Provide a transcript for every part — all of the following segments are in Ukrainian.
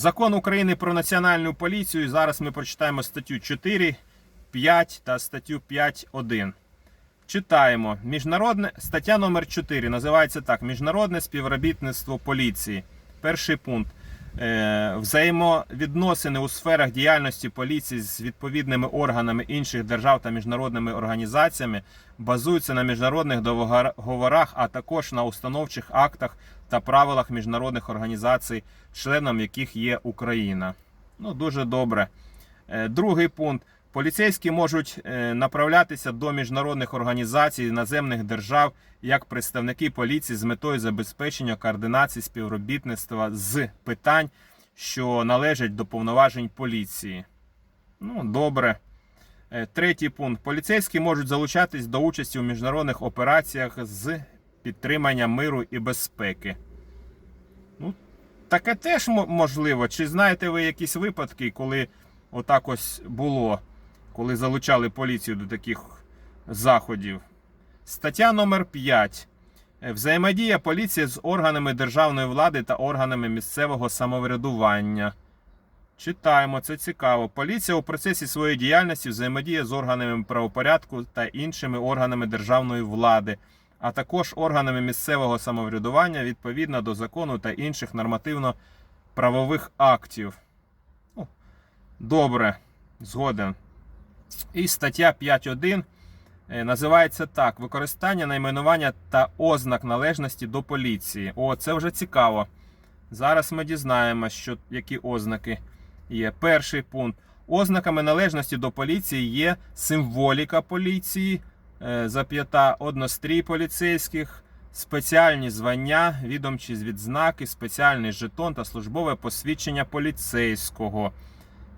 Закон України про національну поліцію. Зараз ми прочитаємо статтю 4, 5 та статтю 5.1. Читаємо. Міжнародне стаття номер 4 називається так: Міжнародне співробітництво поліції. Перший пункт. Е, взаємовідносини у сферах діяльності поліції з відповідними органами інших держав та міжнародними організаціями базуються на міжнародних договорах, а також на установчих актах та правилах міжнародних організацій, членом яких є Україна. Ну, дуже добре. Е, Другий пункт. Поліцейські можуть е, направлятися до міжнародних організацій іноземних держав як представники поліції з метою забезпечення координації співробітництва з питань, що належать до повноважень поліції. Ну, добре. Е, Третій пункт. Поліцейські можуть залучатись до участі у міжнародних операціях з підтримання миру і безпеки. Ну, таке теж можливо. Чи знаєте ви якісь випадки, коли отак ось було, коли залучали поліцію до таких заходів? Стаття номер 5. Е, Взаємодія поліції з органами державної влади та органами місцевого самоврядування. Читаємо, це цікаво. Поліція у процесі своєї діяльності взаємодіє з органами правопорядку та іншими органами державної влади, а також органами місцевого самоврядування відповідно до закону та інших нормативно-правових актів. Добре, згоден. І стаття 5.1 е, називається так: використання найменування та ознак належності до поліції. О, це вже цікаво. Зараз ми дізнаємося, що, які ознаки є. Перший пункт. Ознаками належності до поліції є символіка поліції, е, зап'ята однострій поліцейських, спеціальні звання, відомчі відзнаки, спеціальний жетон та службове посвідчення поліцейського.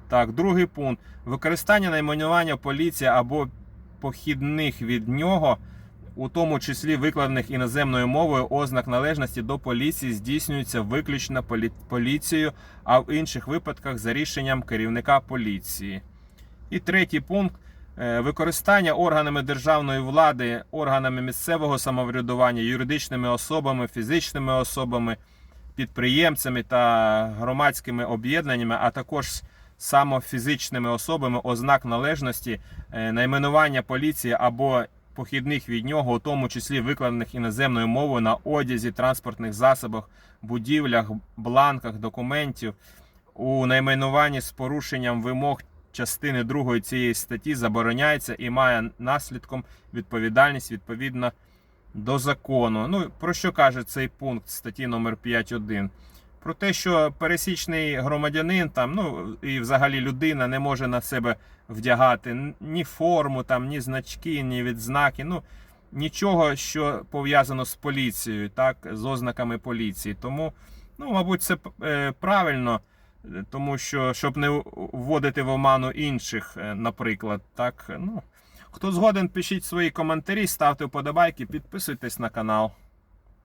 Так, другий пункт. Використання найменування поліція або похідних від нього, у тому числі викладених іноземною мовою, ознак належності до поліції здійснюється виключно полі- поліцією, а в інших випадках за рішенням керівника поліції. І третій пункт. Е, Використання органами державної влади, органами місцевого самоврядування, юридичними особами, фізичними особами, підприємцями та громадськими об'єднаннями, а також самофізичними особами ознак належності, е, найменування поліції або похідних від нього, у тому числі викладених іноземною мовою на одязі, транспортних засобах, будівлях, бланках документів, у найменуванні з порушенням вимог частини 2 цієї статті забороняється і має наслідком відповідальність відповідно до закону. Ну, про що каже цей пункт статті номер 5.1? Про те, що пересічний громадянин там, ну і взагалі людина не може на себе вдягати ні форму, там, ні значки, ні відзнаки. Ну нічого, що пов'язано з поліцією, так, з ознаками поліції. Тому, ну, мабуть, це е, правильно, тому що щоб не вводити в оману інших, е, наприклад, так. Ну, хто згоден, пишіть свої коментарі, ставте вподобайки, підписуйтесь на канал.